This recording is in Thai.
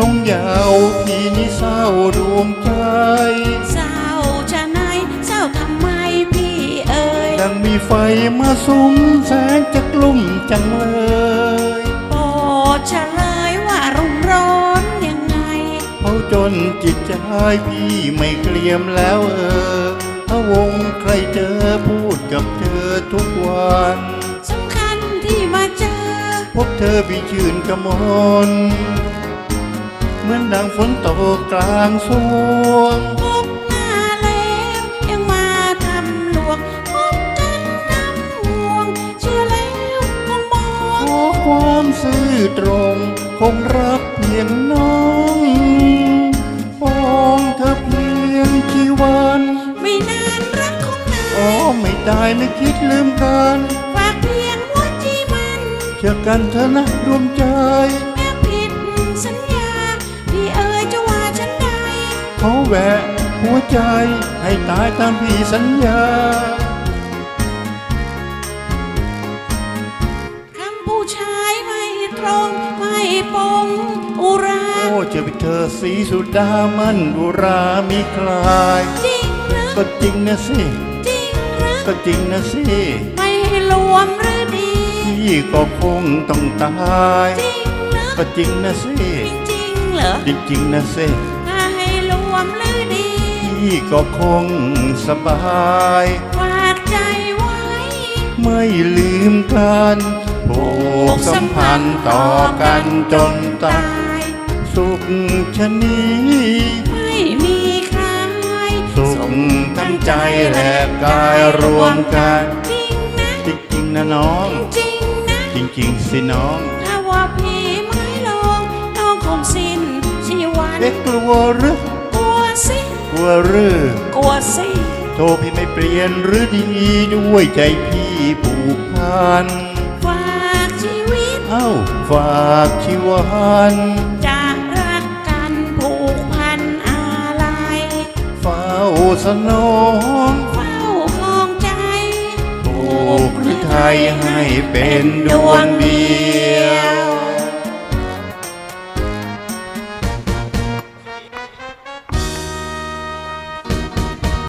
นงยาวพี่นี่เศร้าดวงใจ เศร้าจะไหนเศร้าทำไมพี่เอ่ยดังมีไฟมาสุมแสงจะกลุ่มจังเลยโปรดเฉลยว่ารุ่มร้อนยังไงเผาจนจิตใจพี่ไม่เกลียมแล้วเออพระวงใครเจอพูดกับเธอทุกวันสำคัญที่มาเจอ พบเธอพี่ชื่นกระมน เหมือนดังฝนตกกลางสวงพบหน้าแล้วยังมาทำลวงพบกันน้ำห่วง เชื่อแล้วคงมอขงอความซื่อตรง คงรักเพียงน้องปองเธอเพียงกี่วันไม่นานรักของนาอ๋อนไม่ได้ไม่คิดลืมกันฝากเพียงหัวใจมันเชื่อกันเธอนะดวงใจ แหวะหัวใจให้ตายตามพี่สัญญา คำผู้ชายไม่ตรงไม่ปงอุรา โอ้เจอไปเธอสีสุดามันบุรามีคลาย จริงหรือก็จริงนะสิ จริงหรือก็จริงนะสิ ไม่ให้รวมหรือดี พี่ก็คงต้องตาย จริงหรือก็จริงนะสิ จริงๆเหรอ จริงๆนะสิถ้าให้ร วมหรือดีพี่ก็คงสบาย ฝากใจไว้ ไม่ลืมกันผูกสัมพันธ์ต่อกันจนตายยสุขชะนี้ ไม่มีใครสุขทั้งใจและกายรวมกัน จริงนะ จริงๆนะน้อง จริงนะ จริงๆสิน้อง ถ้าว่าพี่ไม่ลงน้องคงสิ้นชีวัน เด็กกลัวหรือก ลัวสิกลัวหรือกลัวสิโทรพี่ไม่เปลี่ยนหรือดีด้วยใจพี่ผูกพันฝากชีวิต เอ้าฝากชีวันจะรักกันผูกพันอะไรเฝ้าสนองเฝ้าคลองใจผูกหรือไทยให้เป็นดวงดี